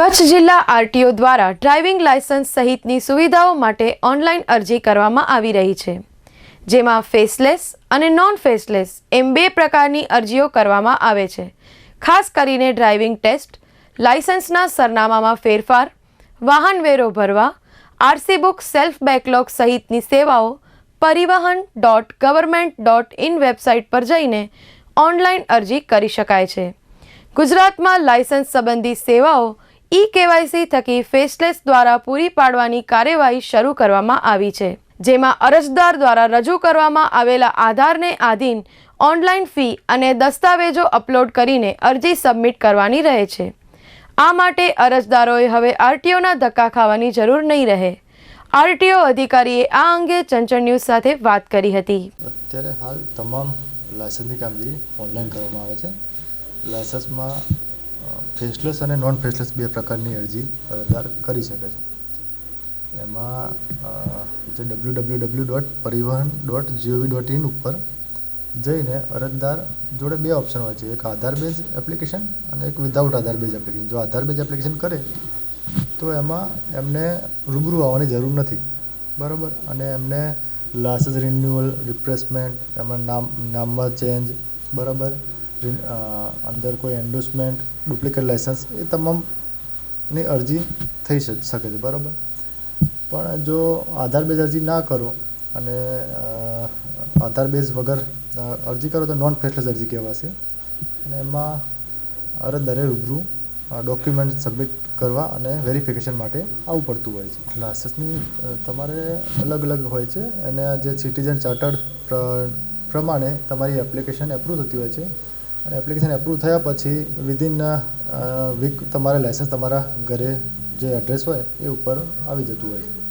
કચ્છ જિલ્લા આરટીઓ દ્વારા driving licence સહિતની સુવિધાઓ માટે ઓનલાઈન અરજી કરવામાં આવી રહી છે. જેમાં ફેસલેસ અને નોન ફેસલેસ એમ બે પ્રકારની અરજીઓ કરવામાં આવે છે. ખાસ કરીને ડ્રાઇવિંગ ટેસ્ટ લાયસન્સના સરનામામાં ફેરફાર, વાહન વેરો ભરવા, આરસી બુક સેલ્ફ બેકલોગ સહિતની સેવાઓ, Parivahan dot government dot in website પર જઈને ઓનલાઈન અરજી કરી શકાય છે. ગુજરાતમાં લાયસન્સ સંબંધી સેવાઓ ઈ કેવાયસી થકી ફેસલેસ દ્વારા પૂરી પાડવાની કાર્યવાહી શરૂ કરવામાં આવી છે, જેમાં અરજદાર દ્વારા રજૂ કરવામાં આવેલા આધારને આધીન ઓનલાઈન ફી અને દસ્તાવેજો અપલોડ કરીને અરજી સબમિટ કરવાની રહે છે. આ માટે અરજદારોએ હવે આરટીઓના ધક્કા ખાવાની જરૂર નહીં રહે. આરટીઓ અધિકારીએ આ અંગે ચંચળ ન્યૂઝ સાથે વાત કરી હતી. અત્યારે હાલ તમામ લાયસન્સની કામગીરી ઓનલાઈન કરવામાં આવે છે. લાયસન્સમાં ફેસલેસ અને નોન ફેસલેસ બે પ્રકારની અરજી અરજદાર કરી શકે છે. એમાં જે W W W dot Parivahan dot GOV dot in ઉપર જઈને અરજદાર જોડે બે ઓપ્શન હોય છે. એક આધાર બેઝ એપ્લિકેશન અને એક વિધાઉટ આધાર બેઝ એપ્લિકેશન જો આધાર બેઝ એપ્લિકેશન કરે, તો એમાં એમને રૂબરૂ આવવાની જરૂર નથી. બરાબર? અને એમને લાયસન્સ રિન્યુઅલ રિપ્લેસમેન્ટ એમાં નામ નામમાં ચેન્જ બરાબર? અંદર કોઈ એન્ડોર્સમેન્ટ ડુપ્લિકેટ લાઇસન્સ એ તમામની અરજી થઈ શકે છે, બરાબર? પણ જો આધાર બેઝ અરજી ના કરો અને આધાર બેઝ વગર અરજી કરો તો નોન ફેસલેસ અરજી કહેવાશે. અને એમાં અરજદારે રૂબરૂ ડોક્યુમેન્ટ સબમિટ કરવા અને વેરિફિકેશન માટે આવવું પડતું હોય છે. લાઇસન્સની તમારે અલગ અલગ હોય છે. અને જે સિટીઝન ચાર્ટર્ડ પ્રમાણે તમારી એપ્લિકેશન એપ્રૂવ થતી હોય છે અને એપ્લિકેશન એપ્રૂવ થયા પછી વિધિન વીક તમારે લાઇસન્સ તમારા ઘરે જે એડ્રેસ હોય એ ઉપર આવી જતું હોય છે.